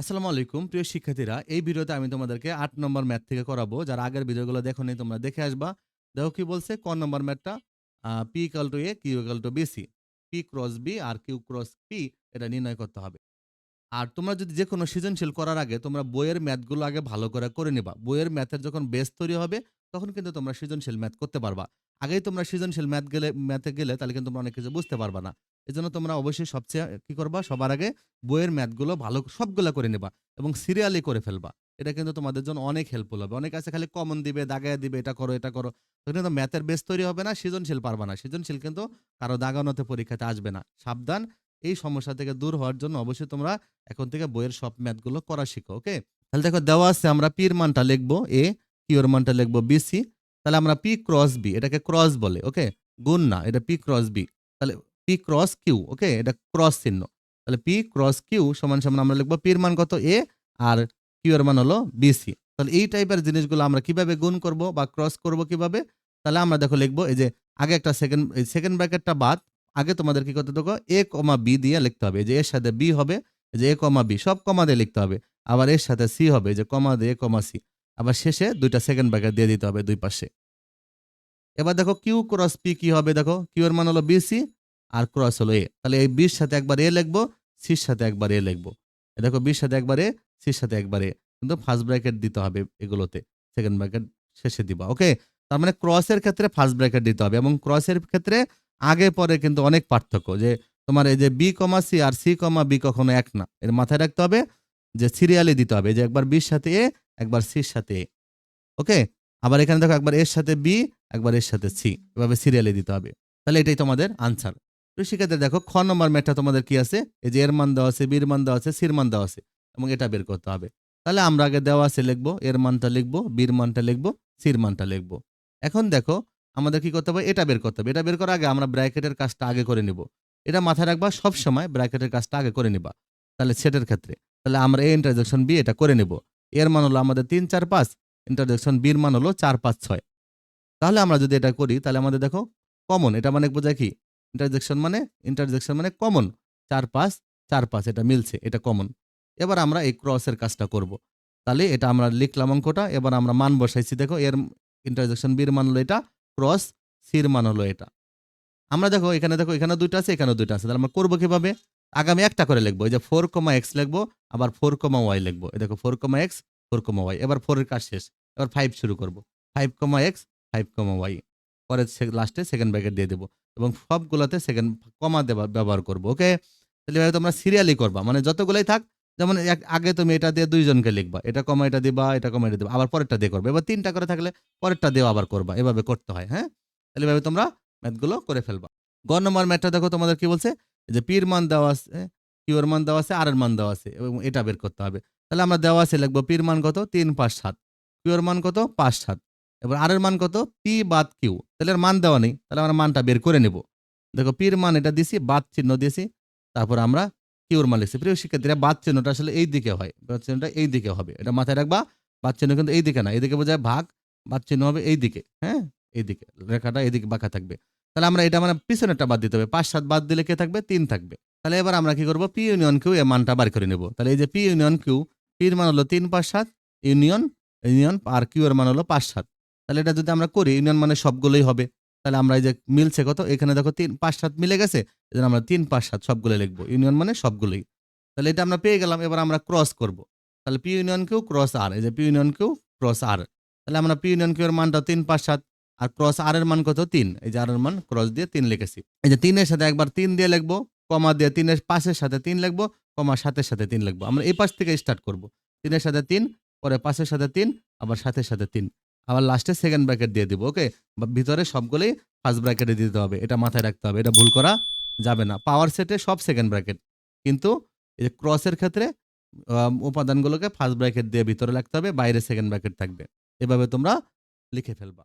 আসসালামু আলাইকুম, প্রিয় শিক্ষার্থীরা। এই ভিডিওতে আমি তোমাদেরকে আট নম্বর ম্যাথ থেকে করাবো। যারা আগের ভিডিওগুলো দেখো নি তোমরা দেখে আসবা। দেখো কি বলছে? ক নম্বর ম্যাথটা? P equal to A Q equal to B C P cross B R Q cross P এটা নির্ণয় করতে হবে। আর তোমরা যদি যে কোনো সৃজনশীল করার আগে তোমরা বইয়ের ম্যাথগুলো আগে ভালো করে করে নিবা। বইয়ের ম্যাথের যখন বেস তৈরি হবে, তখন কিন্তু তোমরা সৃজনশীল ম্যাথ করতে পারবা। আগেই তোমরা সৃজনশীল ম্যাথ গেলে, ম্যাথে গেলে তাহলে কিন্তু তোমরা অনেক কিছু বুঝতে পারবা না। এই জন্য তোমরা অবশ্যই সবচেয়ে কি করবা? সবার আগে বইয়ের ম্যাথগুলো ভালো সবগুলা করে নেবা এবং সিরিয়ালি করে ফেলবা। এটা কিন্তু তোমাদের জন্য অনেক হেল্পফুল হবে। অনেক আছে খালি কমন দিবে, দাগায় দিবে, এটা করো এটা করো। কিন্তু ম্যাথের বেস তৈরি হবে না, সৃজনশীল পারবা না। সৃজনশীল কিন্তু কারও দাগানোতে পরীক্ষাতে আসবে না। সাবধান, এই সমস্যা থেকে দূর হওয়ার জন্য অবশ্যই তোমরা এখন থেকে বইয়ের সব ম্যাথগুলো করা শিখো ওকে তাহলে দেখো, দেওয়া আছে আমরা পির মানটা লিখব এ কিউর মানটা লিখব বিসি তাহলে আমরা পি ক্রস বি এটাকে ক্রস বলে ওকে গুণ না, এটা পি ক্রস বি তাহলে পি ক্রস কিউ ওকে এটা ক্রস চিহ্ন। তাহলে পি ক্রস কিউ সমান সমান আমরা লিখব পির মান কত? এ আর কিউ এর মান হলো বিসি তাহলে এই টাইপের জিনিসগুলো আমরা কীভাবে গুণ করব বা ক্রস করব কীভাবে? তাহলে আমরা দেখো লিখব, এই যে আগে একটা সেকেন্ড সেকেন্ড ব্র্যাকেটটা বাদ, আগে তোমাদের কি করতে দেখো? এ কমা বি দিয়ে লিখতে হবে। যে এর সাথে বি হবে যে এ কমা বি সব কমা দিয়ে লিখতে হবে। আবার এর সাথে সি হবে যে কমা দিয়ে কমা সি আবার শেষে দুইটা সেকেন্ড ব্র্যাকেট দিয়ে দিতে হবে দুই পাশে। এবার দেখো কিউ ক্রস পি কি হবে দেখো? কিউ এর মান হলো বিসি আর ক্রস হলো এ। তাহলে এই বির সাথে একবার এ লিখব, সির সাথে একবার এ লিখব। দেখো বির সাথে একবার এ, সির সাথে একবার এ। কিন্তু ফার্স্ট ব্র্যাকেট দিতে হবে এগুলোতে সেকেন্ড ব্র্যাকেট শেষে দিবা ওকে তার মানে ক্রসের ক্ষেত্রে ফার্স্ট ব্র্যাকেট দিতে হবে এবং ক্রসের ক্ষেত্রে আগে পরে কিন্তু অনেক পার্থক্য যে তোমার এই যে বি কমা সি আর সি কমা বি কখনো এক না। এর মাথায় রাখতে হবে যে সিরিয়ালি দিতে হবে যে একবার বির সাথে এ, একবার সির সাথে এ ওকে আবার এখানে দেখো একবার এর সাথে বি একবার এর সাথে সি এভাবে সিরিয়ালি দিতে হবে। তাহলে এটাই তোমাদের আনসার তো সেক্ষেত্রে দেখো, খ নম্বর ম্যাটটা তোমাদের কি আছে? এই যে এর মান দেওয়া আছে, বির মান দেওয়া আছে, সির মান দেওয়া আছে, এবং এটা বের করতে হবে। তাহলে আমরা আগে দেওয়া আছে লিখব, এর মানটা লিখব, বির মানটা লিখব, সির মানটা লিখব। এখন দেখো, আমাদের কি করতে হবে? এটা বের করতে হবে। এটা বের করার আগে আমরা ব্র্যাকেটের কাজটা আগে করে নিব। এটা মাথায় রাখবা, সব সময় ব্র্যাকেটের কাজটা আগে করে নিবা। তাহলে সেটের ক্ষেত্রে, তাহলে আমরা এ ইন্টারজেকশন বি এটা করে নেব। এর মান হলো আমাদের তিন, চার, পাঁচ ইন্টারজেকশন বির মান হলো চার, পাঁচ, ছয়। তাহলে আমরা যদি এটা করি, তাহলে আমাদের দেখো কমন এটা মানে বোঝায় কি? ইন্টারজেকশন মানে ইন্টারজেকশন মানে কমন চার পাঁচ চার পাঁচ, এটা মিলছে, এটা কমন এবার আমরা এই ক্রসের কাজটা করব। তাহলে এটা আমরা লিখলাম অঙ্কটা, এবার আমরা মান বসাইছি, দেখো, এর ইন্টারজেকশন বির মান হলো এটা ক্রস সির মান হলো এটা। আমরা দেখো, এখানে দেখো, এখানে দুইটা আছে এখানে দুইটা আছে, তাহলে আমরা করব কীভাবে? আগামী একটা করে লিখব, এই যে ফোর কমা এক্স লিখব, আবার ফোর কমা ওয়াই লিখব, এই দেখো four comma X four comma Y এবার ফোরের কাজ শেষ, এবার ফাইভ শুরু করব। Five comma X five comma Y পরে লাস্টে সেকেন্ড ব্র্যাকেট দিয়ে দেবো এবং সবগুলোতে সেকেন্ড কমা দেওয়া ব্যবহার করব ওকে তাহলে এভাবে তোমরা সিরিয়ালি করবা মানে যতগুলোই থাক, যেমন এক- আগে তুমি এটা দিয়ে দুইজনকে লিখবা, এটা কমা এটা দিবা, এটা কমা এটা দিবা, আবার পরেরটা দিয়ে করবে, এবার তিনটা করে থাকলে পরেরটা দিয়েও আবার করবা, এভাবে করতে হয় হ্যাঁ? তাহলে এভাবে তোমরা ম্যাথগুলো করে ফেলবা। গ নম্বর ম্যাথটা দেখো তোমাদের কি বলছে? যে পির মান দেওয়া আছে কিউর মান দেওয়া আছে, আর এর মান দেওয়া আছে, এবং এটা বের করতে হবে। তাহলে আমরা দেওয়া আছে লিখব পির মান কত? তিন পাঁচ সাত। কিউর মান কত? পাঁচ সাত। এবার আর এর মান কত? পি বাদ কিউ তাহলে এর মান দেওয়া নেই। তাহলে আমরা মানটা বের করে নেব। দেখো পির মান এটা দিছি, বাদ চিহ্ন দিয়েছি তারপর আমরা কিউর মান লিখছি। প্রিয় শিক্ষার্থীরা, বাদ চিহ্নটা আসলে এই দিকে হয়। বাদ চিহ্নটা এই দিকে হবে। এটা মাথায় রাখবা, বাদ চিহ্ন কিন্তু এই দিকে না। এইদিকে বোঝায় ভাগ, বাদ চিহ্ন হবে এই দিকে। হ্যাঁ? এইদিকে রেখাটা এইদিকে বাঁকা থাকবে। তাহলে আমরা এটা মানে পিছনেরটা বাদ দিতে হবে। পাঁচ, সাত বাদ দিলে কে থাকবে? তিন থাকবে। তাহলে এবার আমরা কি করব? পি ইউনিয়ন কিউ এর মানটা বার করে নেব। তাহলে এই যে পি ইউনিয়ন কিউ পির মান হলো তিন, পাঁচ, সাত ইউনিয়ন ইউনিয়ন আর কিউ এর মান হলো পাঁচ, সাত। তাহলে এটা যদি আমরা করি, ইউনিয়ন মানে সবগুলোই হবে। তাহলে আমরা এই যে মিলছে কত? এখানে দেখো তিন, পাঁচ, সাত মিলে গেছে। এই আমরা তিন, পাঁচ, সাত সবগুলো লিখব। ইউনিয়ন মানে সবগুলোই। তাহলে এটা আমরা পেয়ে গেলাম, এবার আমরা ক্রস করব। তাহলে পি ইউনিয়ন কিউ ক্রস আর এই যে পি ইউনিয়ন কিউ ক্রস আর তাহলে আমরা পি ইউনিয়ন এর মানটা তিন, পাঁচ, সাত, আর ক্রস আর এর মান কত? তিন। এই যে আর এর মান ক্রস দিয়ে তিন লিখেছি। এই যে তিনের সাথে একবার তিন দিয়ে লিখব, কমা দিয়ে তিনের পাশের সাথে তিন লিখব, কমা সাতের সাথে তিন লিখব। আমরা এই পাশ থেকে স্টার্ট করব। তিনের সাথে তিন, পরে পাশের সাথে তিন, আবার সাথের সাথে তিন। আবার লাস্টে সেকেন্ড ব্র্যাকেট দিয়ে দিব ওকে ভিতরে সবগুলোই ফার্স্ট ব্র্যাকেটে দিতে হবে, এটা মাথায় রাখতে হবে, এটা ভুল করা যাবে না। পাওয়ার সেটে সব সেকেন্ড ব্র্যাকেট কিন্তু এই যে ক্রসের ক্ষেত্রে উপাদানগুলোকে ফার্স্ট ব্র্যাকেট দিয়ে ভিতরে রাখতে হবে, বাইরে সেকেন্ড ব্র্যাকেট থাকবে। এভাবে তোমরা লিখে ফেলবা।